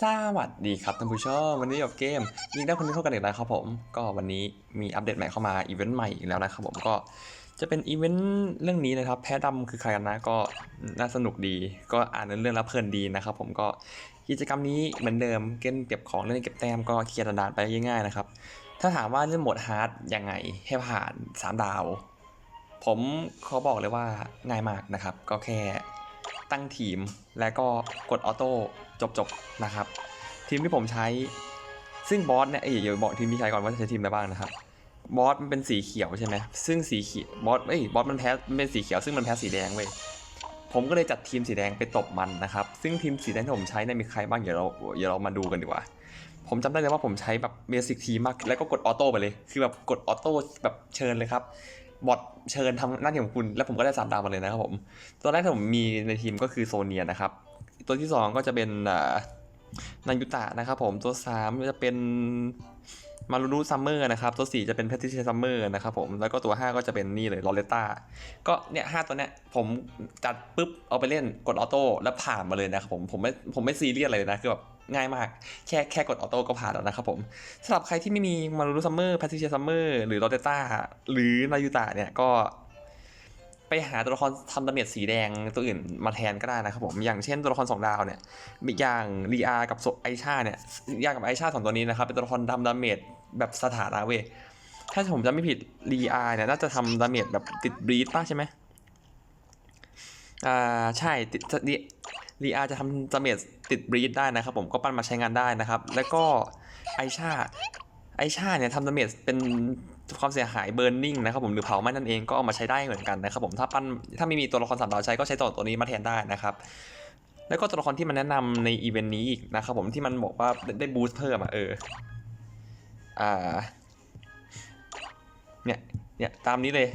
สวัสดีครับท่านผู้ชมวันนี้กับเกมยิงได้คนนี้เข้ากันอีกแล้วครับผม ก็วันนี้มีอัปเดตใหม่เข้ามาอีเวนต์ใหม่อีกแล้วนะครับผมก็จะเป็นอีเวนต์เรื่องนี้นะครับ แพ้ดำคือใครกันนะก็น่าสนุกดี ก็อ่านเรื่องแล้วเพลินดีนะครับผมก็กิจกรรมนี้เหมือนเดิมเกมเก็บของเล่นเก็บแต้มก็เคลียร์ดานไปง่ายๆนะครับถ้าถามว่าเล่นโหมดฮาร์ดยังไงให้ผ่านสามดาว ผมขอบอกเลยว่าง่ายมากนะครับ ก็แค่ตั้งทีมแล้วก็กดออโต้ จบๆนะครับ ทีมที่ผมใช้ซึ่งบอสเนี่ยเอ้ยเดี๋ยวบอกทีมที่ใช้ก่อนว่าจะใช้ทีมอะไรบ้างนะครับบอสมันเป็นสีเขียวใช่ไหมซึ่งสีเขียวบอสเอ้ยบอสมันแพ้มันเป็นสีเขียวซึ่งมันแพ้สีแดงเว้ยผมก็เลยจัดทีมสีแดงไปตบมันนะครับ ซึ่งทีมสีแดงที่ผมใช้เนี่ยมีใครบ้างเดี๋ยวเราเดี๋ยวเรามาดูกันดีกว่า ผมจำได้เลยว่าผมใช้แบบเบสิกทีมาก แล้วก็กดออโต้ไปเลย คือแบบกดออโต้แบบเชิญเลยครับ บอทเชิญทำหน้าที่ของคุณ แล้วผมก็ได้สามดาวมาเลยนะครับผม ตัวแรกที่ผมมีในทีมก็คือโซเนียนะครับ ตัวที่สองก็จะเป็นนายุตะนะครับผมตัวสามจะเป็นมารูรูซัมเมอร์นะครับตัวสี่จะเป็นแพทริเซียซัมเมอร์นะครับผมแล้วก็ตัวห้าก็จะเป็นนี่เลยลอเรต้าก็เนี่ยห้าตัวเนี้ยผมจัดปุ๊บเอาไปเล่นกดออโต้แล้วผ่านมาเลยนะครับผมผมไม่ผมไม่ซีเรียสอะไรเลยนะคือแบบง่ายมากแค่แค่กดออโต้ก็ผ่านแล้วนะครับผมสำหรับใครที่ไม่มีมารูรูซัมเมอร์แพทริเซียซัมเมอร์หรือลอเรต้าหรือนายุตะเนี่ยก็ ไปหาตัวละครทำดาเมจสีแดงตัวอื่นมาแทนก็ได้นะครับผมอย่างเช่นตัวละครสองดาวเนี่ยอย่างรีอากับไอชาเนี่ยรีอากับไอชาสองตัวนี้นะครับเป็นตัวละครทำดาเมจแบบสถานะเว้ยถ้าผมจำไม่ผิดรีอาเนี่ยน่าจะทำดาเมจแบบติดบรีดป่ะใช่ไหมอ่าใช่ติดรีอาจะทำดาเมจติดบรีดได้นะครับผมก็ปั้นมาใช้งานได้นะครับ แล้วก็ไอชา ไอชาเนี่ยทำดาเมจเป็นความเสียหายเบิร์นนิ่งนะครับผมหรือเผาไหม้นั่นเองก็เอามาใช้ได้เหมือนกันนะครับผมถ้าปั้นถ้าไม่มีตัวละครสามดาวใช้ก็ใช้ตัวตัวนี้มาแทนได้นะครับแล้วก็ตัวละครที่มันแนะนำในอีเวนต์นี้อีกนะครับผมที่มันบอกว่าได้บูสต์เพิ่มอะเอออ่าเนี่ยเนี่ยตามนี้เลย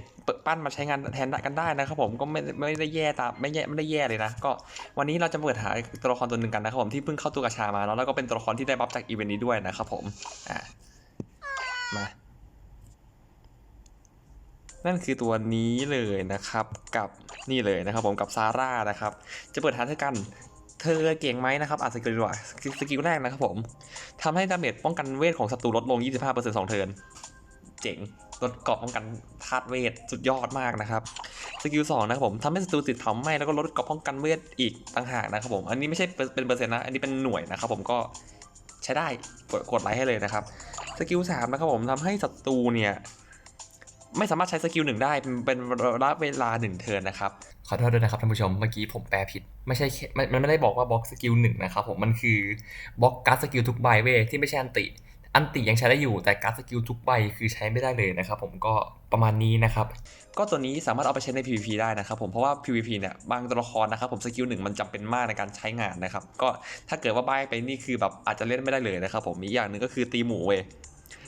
ปั้นมาใช้งานแทนกันได้นะครับผมก็ไม่ไม่ได้แย่ตามไม่แย่ไม่ได้แย่เลยนะ ก็วันนี้เราจะเปิดหาตัวละครตัวหนึ่งกันนะครับผมที่เพิ่งเข้าตัวกระชามาเนาะแล้วก็เป็นตัวละครที่ได้บัฟจากอีเวนต์นี้ด้วยนะครับผมอ่า มานั่นคือตัวนี้เลยนะครับกับนี่เลยนะครับผมกับซาร่านะครับจะเปิดหาเธอกัน เธอเก่งไหมนะครับอาสกิลดีกว่าสกิลแรกนะครับผมทำให้ดาเมจป้องกันเวทของศัตรูลดลง 25%สองเทิร์นเจ๋งลดเกราะป้องกันธาตุเวทสุดยอดมากนะครับสกิลสองนะครับผมทำให้ศัตรูติดเผาไหม้แล้วก็ลดเกราะป้องกันเวทอีกต่างหากนะครับผมอันนี้ไม่ใช่เป็นเปอร์เซ็นต์นะอันนี้เป็นหน่วยนะครับผมก็ใช้ได้กดไลค์ให้เลยนะครับ สกิลสามนะครับผมทำให้ศัตรูเนี่ยไม่สามารถใช้สกิลหนึ่งได้เป็นระยะเวลาหนึ่งเทิร์นนะครับ ขอโทษด้วยนะครับท่านผู้ชมเมื่อกี้ผมแปลผิด ไม่ใช่มันไม่ได้บอกว่าบล็อกสกิลหนึ่งนะครับผมมันคือบล็อกการ์ดสกิลทุกใบเว้ที่ไม่ใช่อันติ อันติยังใช้ได้อยู่แต่การสกิลทุกใบคือใช้ไม่ได้เลยนะครับผมก็ประมาณนี้นะครับ ก็ตัวนี้สามารถเอาไปใช้ใน PVP ได้นะครับผมเพราะว่า PVP เนี่ยบางตัวละครนะครับผมสกิลหนึ่งมันจำเป็นมากในการใช้งานนะครับก็ถ้าเกิดว่าใบไปนี่คือแบบอาจจะเล่นไม่ได้เลยนะครับผมอีกอย่างหนึ่งก็คือตีหมูเว้ย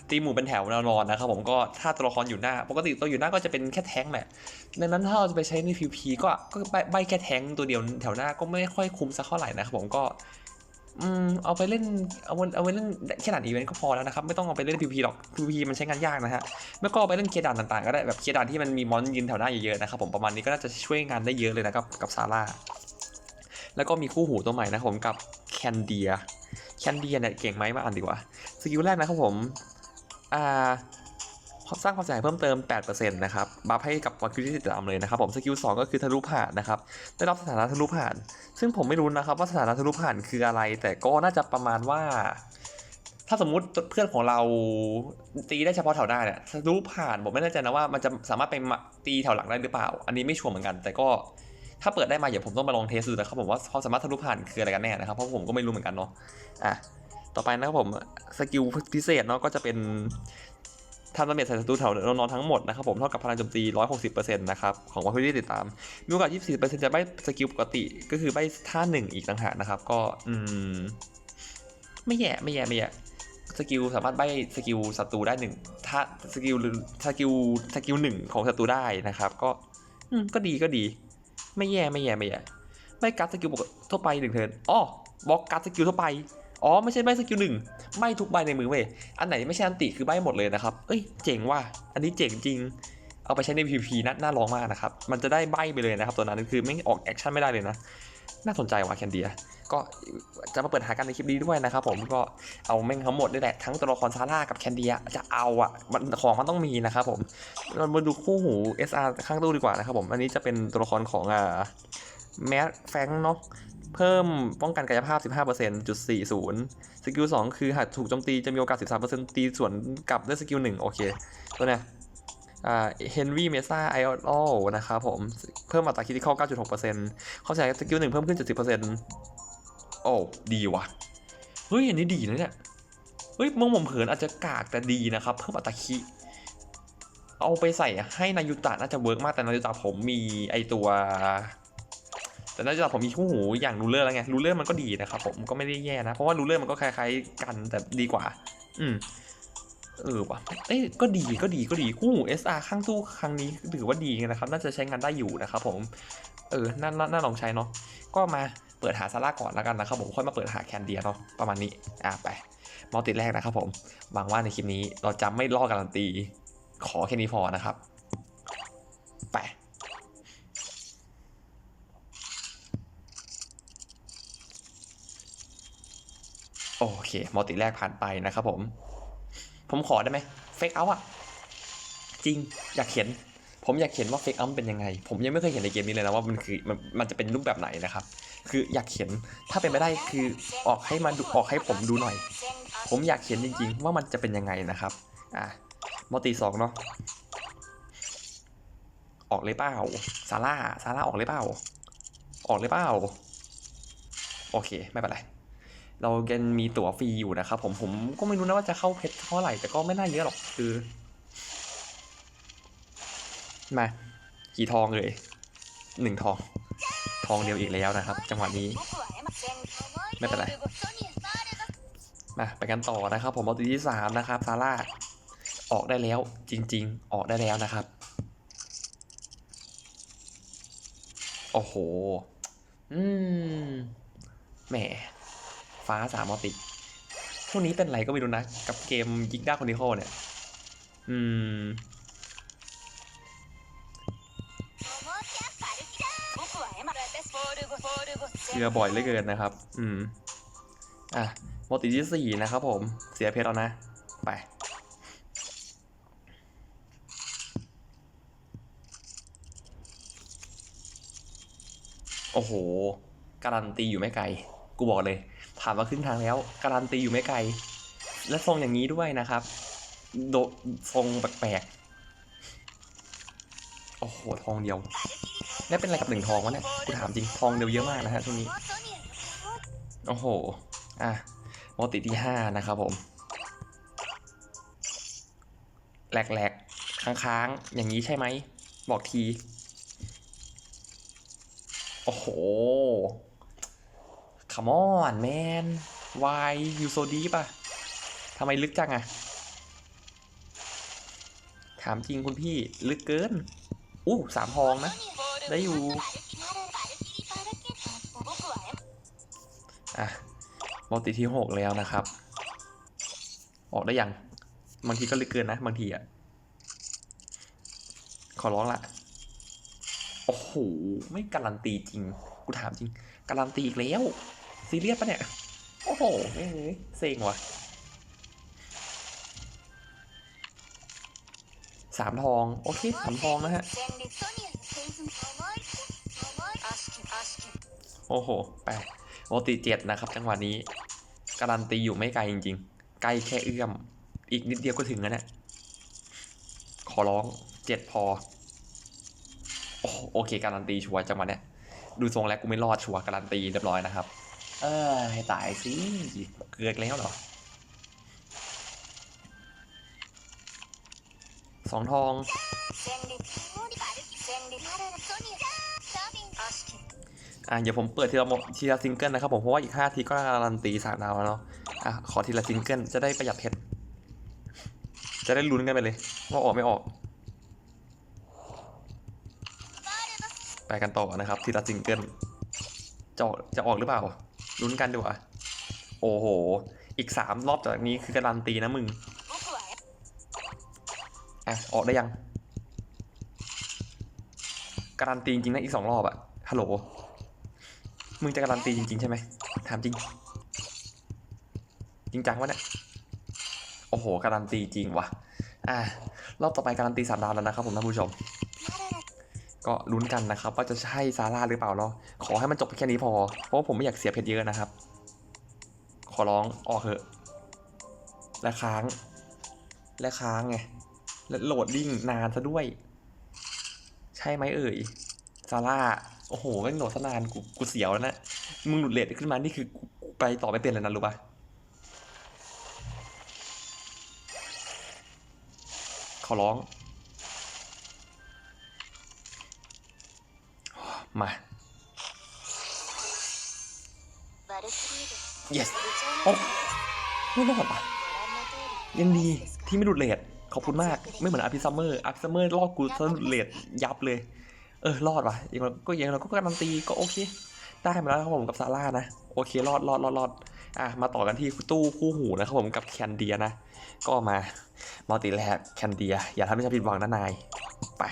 ตีหมูเป็นแถวนอนนะครับผมก็ถ้าตัวละครอยู่หน้า ปกติตัวอยู่หน้าก็จะเป็นแค่แท้งแหละดังนั้นถ้าเราจะไปใช้ใน PVP ก็ก็ใบใบแค่แท้งตัวเดียวแถวหน้าก็ไม่ค่อยคุ้มสักเท่าไหร่นะครับผมก็ อืมเอาไปเล่นเอาไว้เอาไว้เล่นแค่ด่านอีเวนต์ก็พอแล้วนะครับ ไม่ต้องเอาไปเล่น PVP หรอก PVP มันใช้งานยากนะฮะไม่ก็เอาไปเล่นเคียด่านต่างๆ ก็ได้แบบเคียด่านที่มันมีมอนยืนแถวหน้าเยอะๆนะครับผมประมาณนี้ก็น่าจะช่วยงานได้เยอะเลยนะครับกับซาร่าแล้วก็มีคู่หูตัวใหม่นะครับผมกับแคนเดียแคนเดียเนี่ยเก่งไหมมาอ่านดีกว่าสกิลแรกนะครับผมอ่าสร้างความเสียหายเพิ่มเติม 8%นะครับ บัฟให้กับวัคคิวที่ติดตามเลยนะครับผม สกิล 2 ก็คือทะลุผ่านนะครับ ได้รับสถานะทะลุผ่าน ซึ่งผมไม่รู้นะครับว่าสถานะทะลุผ่านคืออะไร แต่ก็น่าจะประมาณว่า ถ้าสมมุติเพื่อนของเราตีได้เฉพาะแถวหน้าเนี่ยทะลุผ่านผมไม่แน่ใจนะว่ามันจะสามารถไปตีแถวหลังได้หรือเปล่า อันนี้ไม่ชัวร์เหมือนกัน แต่ก็ถ้าเปิดได้มาเดี๋ยวผมต้องมาลองเทสดูนะครับผมว่าความสามารถทะลุผ่านคืออะไรกันแน่นะครับเพราะผมก็ไม่รู้เหมือนกันเนาะอะต่อไปนะครับผมสกิลพิเศษเนาะก็จะเป็น ทำดาเมจใส่ศัตรูแถวนอนทั้งหมดนะครับผมเท่ากับพลังโจมตี 160%นะครับของวัตถุที่ติดตาม มีโอกาส 24%จะใบสกิลปกติก็คือใบท่าหนึ่งอีกต่างหากนะครับ ก็อืมไม่แย่ไม่แย่ไม่แย่สกิลสามารถใบสกิลศัตรูได้หนึ่งถ้าสกิลหรือสกิลสกิลหนึ่งของศัตรูได้นะครับ ก็อืมก็ดีก็ดี ไม่แย่ไม่แย่ไม่แย่ใบการ์ดสกิลปกติทั่วไปหนึ่งเทิร์นอ๋อบล็อกการ์ดสกิลทั่วไปอ๋อไม่ใช่ใบสกิลหนึ่ง ใบทุกใบในมือเว้ย อันไหนไม่ใช่อันติคือใบหมดเลยนะครับ เอ้ยเจ๋งว่ะ อันนี้เจ๋งจริง เอาไปใช้ใน PVP น่าน่าลองมากนะครับ มันจะได้ใบไปเลยนะครับตัวนั้นคือไม่ออกแอคชั่นไม่ได้เลยนะ น่าสนใจว่ะแคนเดีย ก็จะมาเปิดหากันในคลิปนี้ด้วยนะครับผมก็เอาแม่งทั้งหมดนี่แหละทั้งตัวละครซาร่ากับแคนเดียจะเอาอะมันของมันต้องมีนะครับผมเรามาดูคู่หู SR ข้างตู้ดีกว่านะครับผมอันนี้จะเป็นตัวละครของอ่า แมสแฟงเนาะเพิ่มป้องกันกายภาพ 15%จุด40 สกิล 2 คือหากถูกโจมตีจะมีโอกาส 13%ตีส่วนกลับด้วยสกิล 1 โอเค ตัวเนี้ยอ่าเฮนรี่เมซ่าไอออลนะครับผม เพิ่มอัตราคิดที่เข้า 9.6%เข้าใช้สกิล 1 เพิ่มขึ้น 70%โอ้ดีว่ะ เฮ้ย อันนี้ดีนะเนี่ย เฮ้ยมองผมเผินอาจจะกากแต่ดีนะครับ เพิ่มอัตราคิเอาไปใส่ให้นายุตะน่าจะเวิร์กมากแต่นายุตะผมมีไอตัว แต่นายุตะผมมีคู่หูอย่างรูเลอร์แล้วไงรูเลอร์มันก็ดีนะครับผมก็ไม่ได้แย่นะ เพราะว่ารูเลอร์มันก็คล้ายๆกันแต่ดีกว่า อืมเออว่ะเอ้ยก็ดีก็ดีก็ดีคู่หู SR ข้างตู้ครั้งนี้ถือว่าดีนะครับ น่าจะใช้งานได้อยู่นะครับผม เออน่าน่าน่าลองใช้เนาะก็มาเปิดหาซาร่าก่อนแล้วกันนะครับผมค่อยมาเปิดหาแคนเดียเนาะประมาณนี้อะไปมัลติแรกนะครับผมหวังว่าในคลิปนี้เราจะไม่ล่อการันตีขอแค่นี้พอนะครับ โอเคมัลติแรกผ่านไปนะครับผม ผมขอได้ไหมเฟกเอาอะจริงอยากเห็น ผมอยากเห็นว่าเฟกเอาเป็นยังไง ผมยังไม่เคยเห็นในเกมนี้เลยนะว่ามันคือมันมันจะเป็นรูปแบบไหนนะครับ คืออยากเห็นถ้าเป็นไปได้คือออกให้มาดูออกให้ผมดูหน่อย ผมอยากเห็นจริง ๆ ว่ามันจะเป็นยังไงนะครับอะมัลติสองเนาะออกเลยเปล่าซาร่าซาร่าออกเลยเปล่าออกเลยเปล่าโอเค ไม่เป็นไร เรายังมีตั๋วฟรีอยู่นะครับผมผมก็ไม่รู้นะว่าจะเข้าเพชรเท่าไหร่แต่ก็ไม่น่าเยอะหรอกคือมากี่ทองเลยหนึ่งทอง ทองเดียวอีกแล้วนะครับ จังหวะนี้ ไม่เป็นไร มาไปกันต่อนะครับ ผมเอาตัวที่สามนะครับซาร่าออกได้แล้วจริง ๆ ออกได้แล้วนะครับ โอ้โห อืมแหม ฟ้าสามอติพวกนี้เป็นไรก็ไม่รู้นะ กับเกมยิงด้าคอนดิโคเนี่ย อืมเกลือบ่อยเหลือเกินนะครับ อืม อะโมติที่สี่นะครับผม เสียเพชรแล้วนะ ไป โอ้โห การันตีอยู่ไม่ไกล กูบอกเลย ผ่านมาครึ่งทางแล้วการันตีอยู่ไม่ไกล และทรงอย่างนี้ด้วยนะครับ โดทรงแปลกๆ โอ้โห ทองเดียวแล้เป็นอะไรกับหนึ่งทองวะเนี่ยกูถามจริงทองเดียวเยอะมากนะฮะช่วงนี้ โอ้โห อะโมติที่ห้านะครับผมแหลกๆ ค้างๆ อย่างนี้ใช่ไหม บอกที โอ้โห come on man why you so deep อะทำไมลึกจังอะถามจริงคุณพี่ลึกเกิน อู้สามทองนะ ได้อยู่ อะมัลติที่หกแล้วนะครับ ออกได้ยัง บางทีก็ลึกเกินนะ บางทีอะขอร้องละ โอ้โห ไม่การันตีจริง กูถามจริง การันตีอีกแล้ว ซีเรียสปะเนี่ย โอ้โหเอ้ยเซ็งว่ะสามทอง โอเคสามทองนะฮะ โอ้โหแปลโมติเจ็ดนะครับ จังหวะนี้ การันตีอยู่ไม่ไกลจริงๆ ใกล้แค่เอื้อม อีกนิดเดียวก็ถึงแล้วนี่ยขอร้องเจ็ดพอโอโอเค การันตีชัวร์จังหวะเนี้ยดูทรงแล้วกูไม่รอดชัวร์การันตีเรียบร้อยนะครับ เออให้ตายสิเกือกแล้วเหรอสองทอง อะเดี๋ยวผมเปิดทีละโมทีละซิงเกิลนะครับผม เพราะว่าอีกห้าทีก็การันตีสามดาวแล้วเนาะ อะ ขอทีละซิงเกิลจะได้ประหยัดเพชร จะได้ลุ้นกันไปเลย ว่าออกไม่ออก ไปกันต่อนะครับ ทีละซิงเกิลจะจะออกหรือเปล่า ลุ้นกันดีกว่า โอ้โห อีกสามรอบจากนี้คือการันตีนะมึง อะ ออกได้ยัง การันตีจริงนะอีกสองรอบอะฮัลโหล มึงจะการันตีจริง ๆ ใช่ไหม ถามจริง จริงจังวะเนี่ย โอ้โห การันตีจริงวะอ่ารอบต่อไปการันตีสามดาวแล้วนะครับผมท่านผู้ชม ก็ลุ้นกันนะครับว่าจะใช่ซาร่าหรือเปล่าเนาะขอให้มันจบแค่นี้พอ เพราะว่าผมไม่อยากเสียเพชรเยอะนะครับ ขอร้องออกเถอะ และค้าง และค้างไง และโหลดดิ้งนานซะด้วย ใช่ไหมเอ่ยซาร่า โอ้โหแม่งโหลดซะนานกูกูเสียวแล้วนะ มึงหลุดเลทขึ้นมา นี่คือไปต่อไม่เป็นเลยนะรู้ปะขอร้อง มา yes โอ้ไม่รอดปะยังดีที่ไม่หลุดเลทขอบคุณมาก ไม่เหมือนอาร์พิซัมเมอร์อาร์พิซัมเมอร์ลอกกูซะหลุดเลทยับเลย เออ รอดว่ะอย่างเราก็อย่างเราก็การันตีก็โอเค ได้มาแล้วครับผมกับซาร่านะ โอเค รอดรอดรอดรอดอะ มาต่อกันที่ตู้คู่หูนะครับผมกับแคนเดียนะ ก็มามัลติแลกแคนเดีย อย่าทำให้ฉันผิดหวังนะนาย ไป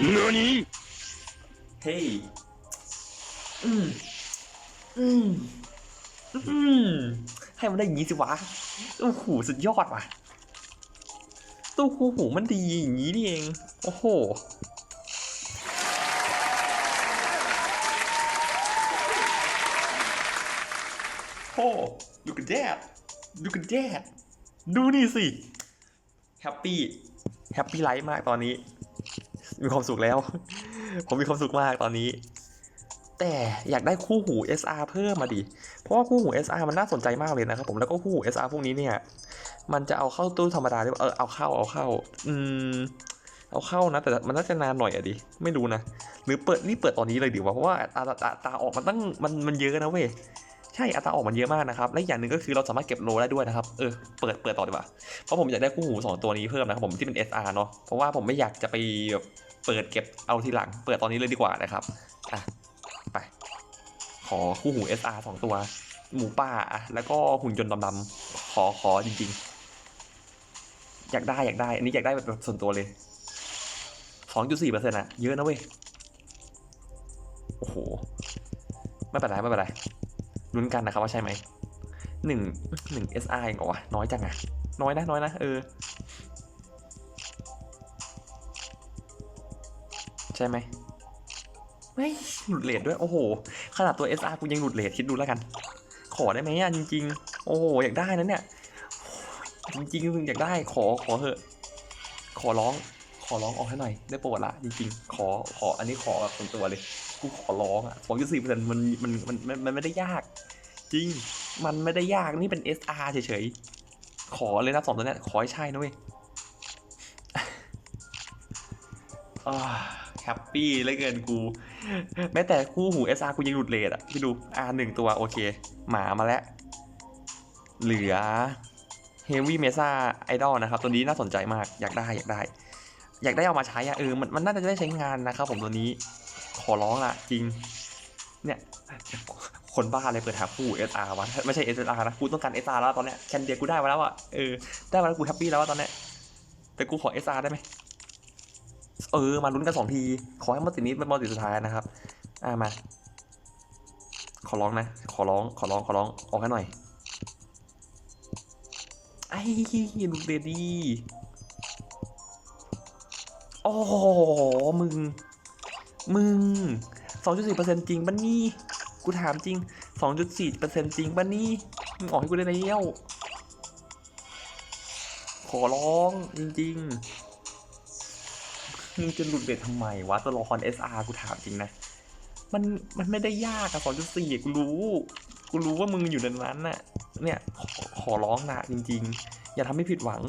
何 เฮ้ยอืมอืมอืมให้มันได้อย่างนี้สิวะโอ้โหสุดยอดว่ะตู้คู่หูมันดีอย่างนี้นี่เอง โอ้โหโอ้ดูกันแดดดูกันแดดดูนี่สิ แฮปปี้ แฮปปี้ไลฟ์มากตอนนี้ มีความสุขแล้ว ผมมีความสุขมากตอนนี้ แต่อยากได้คู่หู SR เพิ่มมาดิ เพราะว่าคู่หู SR มันน่าสนใจมากเลยนะครับผม แล้วก็คู่หู SR พวกนี้เนี่ย มันจะเอาเข้าตู้ธรรมดาหรือเปล่าเออเอาเข้าเอาเข้า อืม เอาเข้านะ แต่มันน่าจะนานหน่อยอะดิ ไม่รู้นะ หรือเปิดนี่เปิดตอนนี้เลยดีวะ เพราะว่าอัตาตาออกมันตั้งมันมันเยอะนะเว้ย ช่อัตราออกมันเยอะมากนะครับ และอย่างหนึ่งก็คือเราสามารถเก็บโลได้ด้วยนะครับ เออ เปิด เปิดต่อดีกว่า เพราะผมอยากได้คู่หูสองตัวนี้เพิ่มนะครับผมที่เป็น SR เนาะ เพราะว่าผมไม่อยากจะไปแบบเปิดเก็บเอาทีหลัง เปิดตอนนี้เลยดีกว่านะครับ อะ ไป ขอคู่หู SR สองตัว หมูป่าอะแล้วก็หุ่นยนต์ดำๆขอ ขอจริง ๆ อยากได้ อยากได้ อันนี้อยากได้แบบส่วนตัวเลยสองจุดสี่เซ็นต์อะเยอะนะเว้ย โอ้โห ไม่เป็นไร ไม่เป็นไร ลุ้นกันนะครับว่าใช่ไหมหนึ่งหนึ่ง SI เหรอวะน้อยจังอะน้อยนะน้อยนะเออ ใช่ไหมไม่หลุดเลทด้วย โอ้โห ขนาดตัว SR กูยังหลุดเลทคิดดูแล้วกัน ขอได้ไหมอะจริง ๆ โอ้โห อยากได้นะเนี่ย จริงๆอยากได้ ขอขอเถอะ ขอร้อง ขอร้องออกให้หน่อย ได้โปรดละจริง ๆ ขอขออันนี้ขอแบบส่วนตัวเลย กูขอร้องอะสองจุดสี่เปอร์เซ็นต์มันมันมันมันไม่ได้ยาก จริง มันไม่ได้ยากนี่เป็น SR เฉยๆ ขอเลยนะสองตัวเนี้ยขอให้ใช่นะเว้ยแฮปปี้เหลยเกินกู แม้แต่คู่หู SR กูยังหลุดเลทอะพี่ดู R หนึ่งตัวโอเค หมามาแล้ว เหลือ Heavy Mesa Idol นะครับ ตัวนี้น่าสนใจมากอยากได้อยากได้ อยากได้เอามาใช้อะเออมันมันน่าจะได้ใช้งานนะครับผมตัวนี้ ขอร้องละจริง เนี่ยคนบ้าอะไรเปิดหาคู่ SR วะไม่ใช่ SR นะกูต้องการ SR แล้วตอนเนี้ยแคนเดียกูได้มาแล้วอะเออได้มาแล้วกูแฮปปี้แล้วตอนเนี้ยแต่กูขอ SR ได้ไหมเออมาลุ้นกันสองที ขอให้มัลตินี้เป็นมัลติสุดท้ายนะครับ อ่ามา ขอร้องนะ ขอร้องขอร้องขอร้องออกให้หน่อยไอ้ลูกเดดดี้โอ้มึง มึงสองจุดสี่เปอร์เซ็นต์จริงปะนี่ กูถามจริงสองจุดสี่เปอร์เซ็นต์จริงปะนี่ มึงออกให้กูได้แล้วขอร้องจริงๆ มึงจะหลุดเด็ดทำไมวะตัวละคร SR กูถามจริงนะ มันมันไม่ได้ยากอะสองจุดสี่กูรู้ กูรู้ว่ามึงอยู่ในนั้นน่ะ เนี่ยขอขอร้องนะจริง ๆ อย่าทำให้ผิดหวัง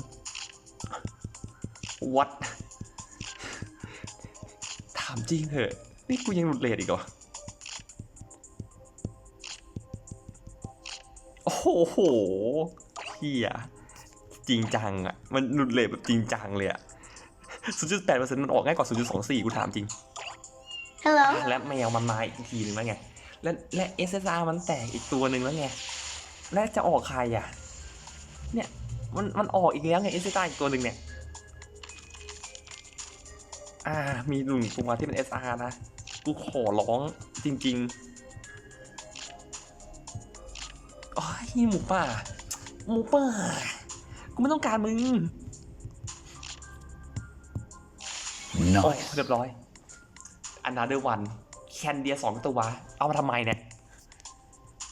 วัด จริงเถอะ นี่กูยังหลุดเลทอีกเหรอ โอ้โหเฮียจริงจังอะมันหลุดเลทแบบจริงจังเลยอะ0.8%มันออกง่ายกว่า0.24กูถามจริง Hello อะและแมวมันมาอีกทีหนึ่งแล้วไง และและ SSR มันแตกอีกตัวหนึ่งแล้วไง และจะออกใครอะ เนี่ย มันมันออกอีกแล้วไง SSR อีกตัวหนึ่งเนี่ย อ่า มีหนึ่งตัวที่เป็น SR นะ กูขอร้องจริงโอ้ยหมูป่าหมูป่า กูไม่ต้องการมึง โอ้ย Nice. เรียบร้อย อันนาเดอร์วัน แคนเดียสองตัว เอามาทำไมเนี่ย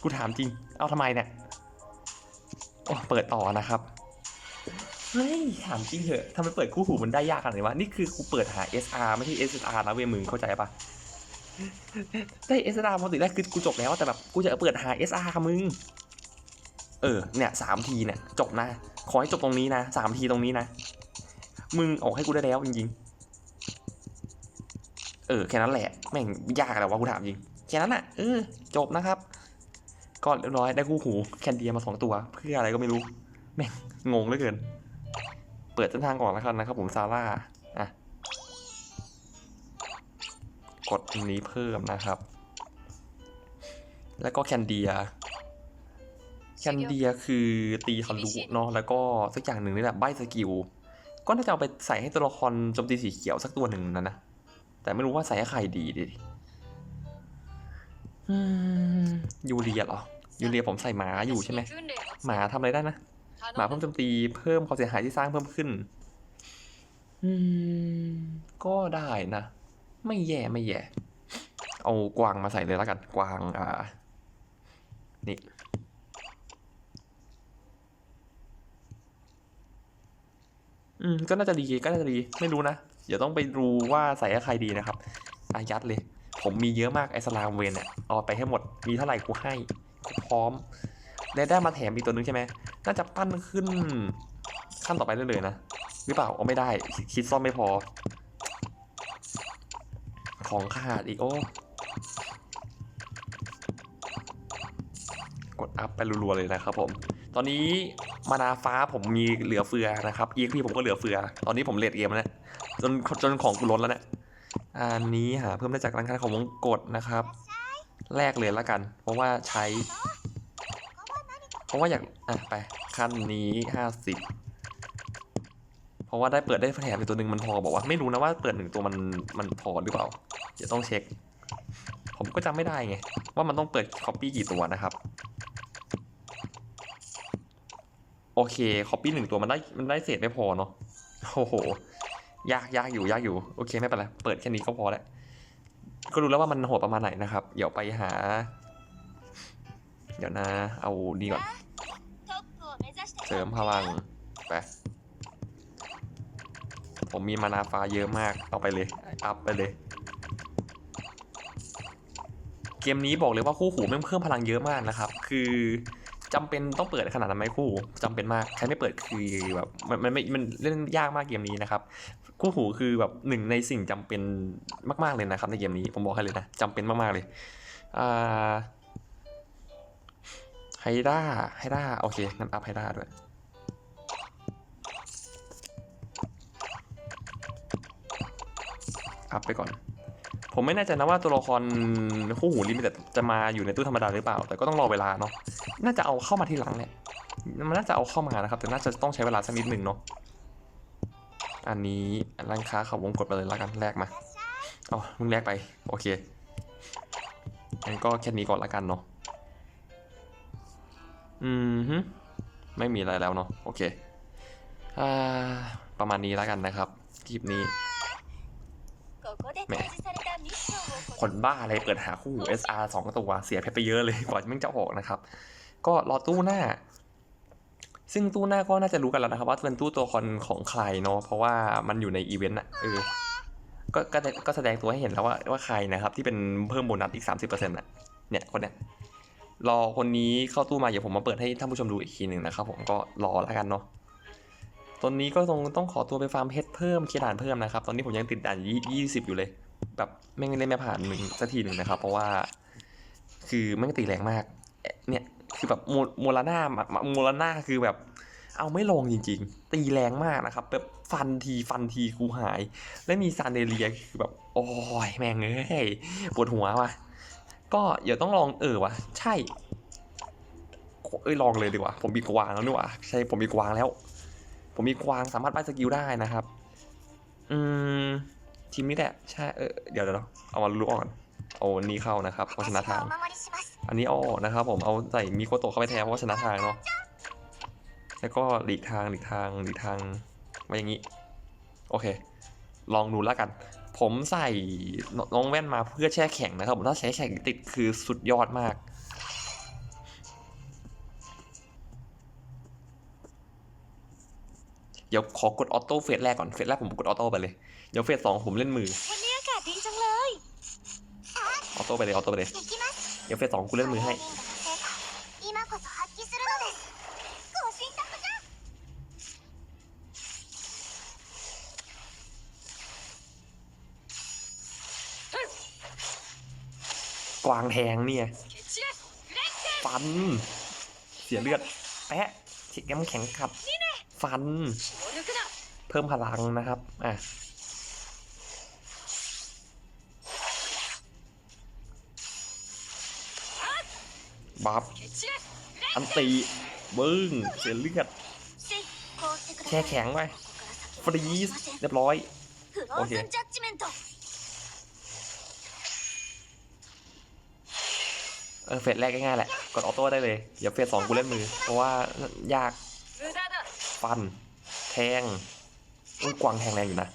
กูถามจริง เอาทำไมเนี่ย โอ้เปิดต่อนะครับ เฮ้ยถามจริงเถอะทำไมเปิดคู่หูมันได้ยากขนาดนี้วะ นี่คือกูเปิดหา SR ไม่ใช่ SSR นะเวยมึงเข้าใจปะได้ SR ปกติได้คือกูจบแล้วแต่แบบกูจะเปิดหา SR ค่ะมึง เออเนี่ยสามทีเนี่ยจบนะ ขอให้จบตรงนี้นะสามทีตรงนี้นะ มึงออกให้กูได้แล้วจริงๆ เออแค่นั้นแหละ แม่งยากแล้ววะกูถามจริง แค่นั้นอะเออจบนะครับ ก็เรียบร้อยได้คู่หูแคนเดียมาสองตัว เพื่ออะไรก็ไม่รู้ แม่งงงเหลือเกิน ปิดเส้นทางก่อนแล้วกันนะครับ ผมซาร่าอะกดนนี้เพิ่มนะครับ แล้วก็แคนเดีย แคนเดียคือตีทะลุเนาะแล้วก็สักอย่างหนึ่งนี่แหละใบสกิลก็น่าจะเอาไปใส่ให้ตัวละครโจมตีสีเขียวสักตัวหนึ่งนะนะ แต่ไม่รู้ว่าใส่ให้ใครดีดิอืมยูเรียเหรอยูเรียผมใส่หมาอยู่ใช่ไหมหมาทำอะไรได้นะ หมาเพิ่มโจมตีเพิ่มความเสียหายที่สร้างเพิ่มขึ้น อืม ก็ได้นะ ไม่แย่ไม่แย่ เอากวางมาใส่เลยแล้วกัน กวาง อ่า นี่อืมก็น่าจะดีก็น่าจะดีไม่รู้นะ เดี๋ยวต้องไปดูว่าใส่ให้ใครดีนะครับ อายัดเลย ผมมีเยอะมากไอสลามเวนเนี่ยเอาไปให้หมดมีเท่าไหร่กูให้กูพร้อม และได้มาแถมอีกตัวนึงใช่ไหม น่าจะปั้นขึ้น ขั้นต่อไปได้เลยนะ หรือเปล่าเอาไม่ได้ คิดซ่อมไม่พอ ของขาดอีกโอ้ กดอัพไปรัวๆเลยนะครับผม ตอนนี้มานาฟ้าผมมีเหลือเฟือนะครับ EXP ผมก็เหลือเฟือ ตอนนี้ผมเลดเกมแล้วนี่ยจนจนของกูล้นแล้วเนี่ย อันนี้หาเพิ่มได้จากร้านค้าของวงกดนะครับแลกเลยละกัน เพราะว่าใช้ เพราะว่าอยาก อะ ไป ขั้นนี้ห้าสิบเพราะว่าได้เปิดได้แถมอีกตัวหนึ่งมันพอบอกว่าไม่รู้นะว่าเปิดหนึ่งตัวมันมันพอหรือเปล่าเดี๋ยวต้องเช็ค ผมก็จำไม่ได้ไง ว่ามันต้องเปิดคอปปี้กี่ตัวนะครับ โอเคคอปปี้หนึ่งตัวมันได้มันได้เศษไม่พอเนาะโอ้โหยากยากอยู่ยากอยู่โอเคไม่เป็นไรเปิดแค่นี้ก็พอแล้วก็รู้แล้วว่ามันโหดประมาณไหนนะครับ เดี๋ยวไปหา เดี๋ยวนะ เอาดีก่อน เสริมพลังไปผมมีมานาฟ้าเยอะมาก เอาไปเลย อัพไปเลย เกมนี้บอกเลยว่าคู่หูแม่งเพิ่มพลังเยอะมากนะครับ คือจำเป็นต้องเปิดขนาดนั้นไหมคู่หูจำเป็นมาก ใครไม่เปิดคือแบบมันมันไม่มันเล่นยากมากเกมนี้นะครับ คู่หูคือแบบหนึ่งในสิ่งจำเป็นมาก ๆเลยนะครับ ในเกมนี้ผมบอกให้เลยนะจำเป็นมากๆเลย อ่า ไฮด้าไฮด้าโอเคงั้นอัพไฮด้าด้วย อัพไปก่อน ผมไม่แน่ใจนะว่าตัวละครคู่หูลิมิเต็ดจะมาอยู่ในตู้ธรรมดาหรือเปล่า แต่ก็ต้องรอเวลาเนาะน่าจะเอาเข้ามาทีหลังแหละมันน่าจะเอาเข้ามานะครับ แต่น่าจะต้องใช้เวลาสักนิดหนึ่งเนาะอันนี้ร้านค้าเขาวงกดไปเลยแล้วกันแลกมาเอ๋อมึงแลกไป โอเคงั้นก็แค่นี้ก่อนละกันเนาะ อืมฮึไม่มีอะไรแล้วเนาะโอเคอ่าประมาณนี้แล้วกันนะครับคลิปนี้คนบ้าอะไรเปิดหาคู่หู SR สองตัวเสียเพชรไปเยอะเลยกว่ามันจะออกนะครับ ก็รอตู้หน้า ซึ่งตู้หน้าก็น่าจะรู้กันแล้วนะครับ ว่าเป็นตู้ตัวละครของใครเนาะเพราะว่ามันอยู่ในอีเวนต์อะเออก็ก็ก็แสดงตัวให้เห็นแล้วว่าว่าใครนะครับ ที่เป็นเพิ่มโบนัสอีก 30%อะเนี่ยคนเนี้ย รอคนนี้เข้าตู้มาเดี๋ยวผมมาเปิดให้ท่านผู้ชมดูอีกทีหนึ่งนะครับผมก็รอแล้วกันเนาะตอนนี้ก็ต้องต้องขอตัวไปฟาร์มเพชรเพิ่มเคลีด่านเพิ่มนะครับ ตอนนี้ผมยังติดด่านยี่สิบอยู่เลย แบบแม่งเล่นไม่ผ่านหนึ่งสักทีหนึ่งนะครับ เพราะว่า คือแม่ตีแรงมาก เนี่ยคือแบบโมโมลาน่าโมลาน่าคือแบบ เอาไม่ลงจริง ๆ ตีแรงมากนะครับ แบบฟันทีฟันทีกูหาย แล้วมีซานเดเลียคือแบบโอ้ยแม่งเอ้ยปวดหัวว่ะ ก็เดี๋ยวต้องลองเออวะใช่ เอ้ยลองเลยดีกว่า ผมมีกวางแล้วนี่หว่าใช่ผมมีกวางแล้ว ผมมีกวางสามารถไปสกิลได้นะครับ อืมทีมนี้แหละใช่เออเดี๋ยวเดี๋ยวเอามารู้ก่อนเอานี้เข้านะครับเพราะชนะทาง อันนี้อาอนะครับ ผมเอาใส่มีโคโตเข้าไปแทนเพราะชนะทางเนาะแล้วก็หลีกทางหลีกทางหลีกทางมาอย่างนี้ โอเค ลองดูแล้วกัน ผมใส่น้องแว่นมาเพื่อแช่แข็งนะครับผมถ้าใช้แข็งติดคือสุดยอดมาก เดี๋ยวขอกดออโต้เฟสแรกก่อนเฟสแรกผมกดออโต้ไปเลย เดี๋ยวเฟสสองผมเล่นมือ วันนี้อากาศดีจังเลย ออโต้ไปเลยออโต้ไปเลย เดี๋ยวเฟสสองกูเล่นมือให้ กวางแทงเนี่ยฟัน เสียเลือดแปะฉีกน้ำแข็งขับ ฟัน เพิ่มพลังนะครับอะบับอันตีบึ้งเสียเลือดแช่แข็งไปฟรีสเรียบร้อย โอเค เออเฟสแรกง่ายๆแหละกดออโต้ได้เลยเดี๋ยวเฟสสองกูเล่นมือ เพราะว่ายากฟัน แทงอุ้กวางแทงแรงอยู่นะ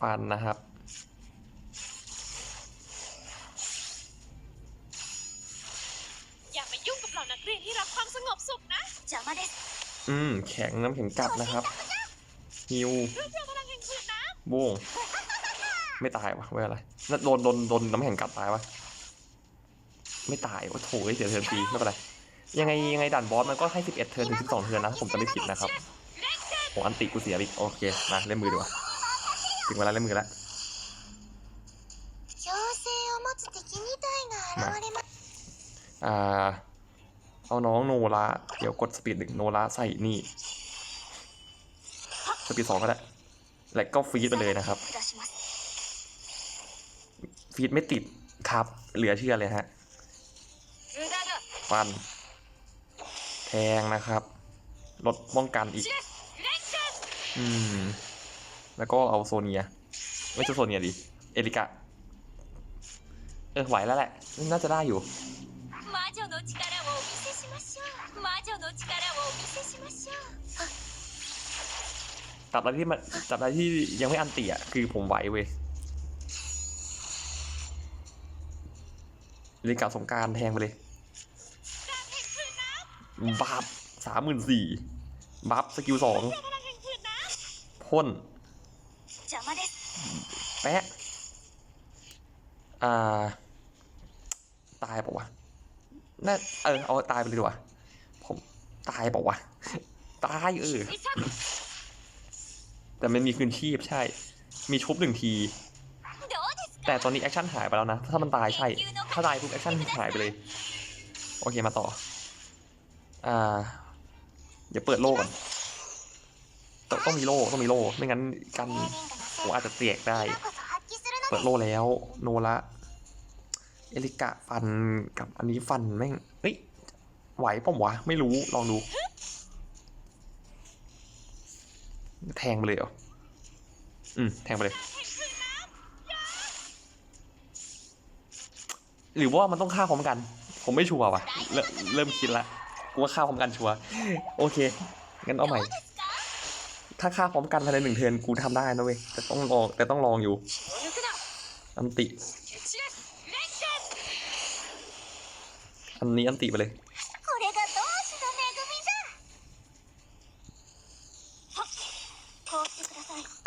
ฟันนะครับ อย่ามายุ่งกับเหล่านักเรียนที่รักความสงบสุขนะจามาเดอืม แข็งน้ำแข็งกัดนะครับฮิวบูงงไม่ตายวะเว้ยอะไรน่าโดนโดนโดนน้ำแข็งกัดตายวะ ไม่ตาย โอ้โหเสียเทินฟรีไม่เป็นไร ยังไงยังไงด่านบอสมันก็ให้ 11 เทินถึง 12 เทินนะถ้าผมจะไม่ผิดนะครับโอ้อันติกูเสียอีก โอเค มาเล่นมือดีกว่า ถึงเวลาเล่นมือแล้วอเอาน้องโนราเดี๋ยวกดสปีดหนึ่งโนราใส่นี่ สปีดสองก็ได้ และก็ฟีดไปเลยนะครับ ฟีดไม่ติดครับ เหลือเชื่อเลยฮะัน แทงนะครับลดป้องกันอีก อืม แล้วก็เอาโซเนีย ไม่ใช่โซเนียดิ เอริกะ เออไหวแล้วแหละ น่าจะได้อยู่ จับอะไรที่มันจับอะไรที่ยังไม่อันตีอะ คือผมไหวเว้ยเอลิกะสงการแทงไปเลย บัฟสามหมื่นสี่บัฟสกิลสองพ่นแปะอ่า ตายปะวะน่าเออ เอาตายไปเลยดีกว่า ผมตายปะวะ ตายเออ แต่มันมีคืนชีพใช่ มีชุบหนึ่งที แต่ตอนนี้แอคชั่นหายไปแล้วนะ ถ้ามันตายใช่ ถ้าตายปุ๊บแอคชั่นหายไปเลย โอเคมาต่อ อ่าอย่าเปิดโล่ก่อนตต้องมีโล่ต้องมีโล่ไม่งั้นกันผมอาจจะเสียกได้ เปิดโล่แล้ว โนละเอลิกะฟันกับอันนี้ฟันแม่งเฮ้ยไหวป่อมวะ ไม่รู้ลองดู แทงไปเลยเหรออืมแทงไปเลย หรือว่ามันต้องฆ่าพร้อมกัน ผมไม่ชัวร์ว่ะ เริ่มคิดละ กูว่าฆ่าพร้อมกันชัวโอเคงั้นเอาใหม่ ถ้าฆ่าพร้อมกันภายในหนึ่งเทินกูทำได้นะเว้ยแต่ต้องลองแต่ต้องลองอยู่อันติ อันนี้อันติไปเลย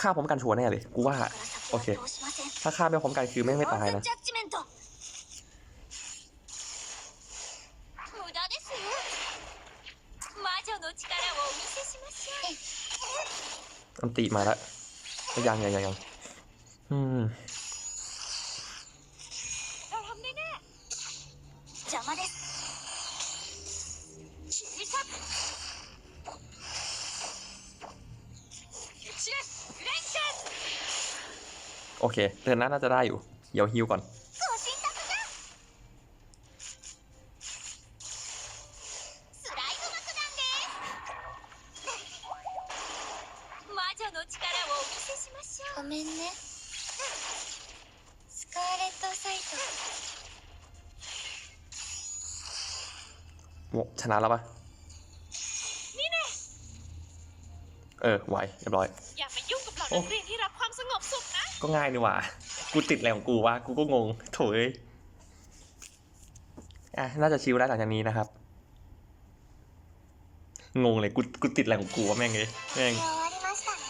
ฆ่าพร้อมกันชัวแน่เลย กูว่า โอเค ถ้าฆ่าไม่พร้อมกันคือไม่ไม่ตายนะ อันติมาแล้วยังยังยังยังโอเคเดือนหน้นน่าจะได้อยู่ เดี๋ยวฮิวก่อน ごめんねスカーレット・サイト โหชนะแล้วปะเออไหวเรียบร้อย อย่ามายุ่งกับเหล่า โอ้ นักเรียนที่รักความสงบสุขนะ ก็ง่ายนี่หว่า กูติดอะไรของกูวะ กูก็งง โถเอ้ยอ่ะ น่าจะชิลได้หลังจากนี้นะครับ งงเลย กู กูติดอะไรของกูวะแม่งเลยแม่ง 終わりましたね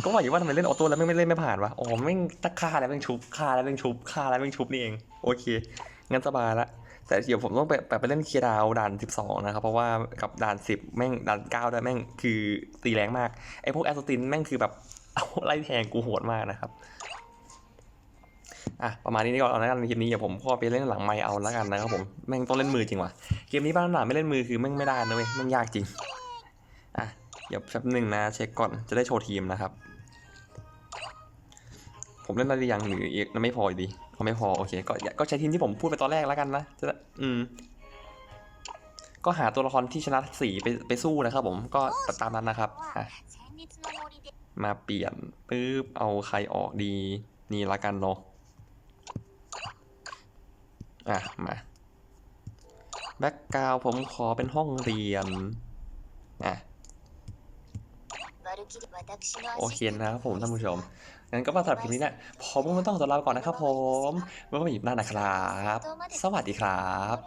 ก็ว่าอยู่ว่าทำไมเล่นออโต้แล้วไม่ไม่เล่นไม่ผ่านวะอ๋อแม่งตะฆ่าแล้วแม่งชุบฆ่าแล้วแม่งชุบฆ่าแล้วแม่งชุบนี่เอง โอเค งั้นสบายละแต่เดี๋ยวผมต้องไปไปไปเล่นเคียดาวด่าน 12 นะครับ เพราะว่ากับด่าน 10 แม่งด่าน9ด้วยแม่งคือตีแรงมาก ไอ้พวกแอสตินแม่งคือแบบเอาไล่แทงกูโหดมากนะครับ อะ ประมาณนี้ก่อนเอาแล้วกันในคลิปนี้เดี๋ยวผมก็ไปเล่นหลังไมเอาแล้วกันนะครับผม แม่งต้องเล่นมือจริงว่ะ เกมนี้บ้านหนาไม่เล่นมือคือแม่งไม่ได้นะเว้ยแม่งยากจริง เดี๋ยวแป๊บหนึ่งนะเช็คก่อนจะได้โชว์ทีมนะครับ ผมเล่นอะไรอยังหรืออีกไม่พอดีเขาไม่พอโอเคก็ก็ใช้ทีมที่ผมพูดไปตอนแรกแล้วกันนะจะอืมก็หาตัวละครที่ชนะสีไปไปสู้นะครับผมก็ตามนั้นนะครับมาเปลี่ยนปึ๊บเอาใครออกดีนี่ละกันเนาะอะมาแบ็กกราวผมขอเป็นห้องเรียนอะ โอเคนะครับผมท่านผู้ชม งั้นก็มาสำหรับคลิปนี้เนี่ยผมก็ต้องขอตัวลาไปก่อนนะครับผมไว้พบกันอีกหน้านะครับ สวัสดีครับ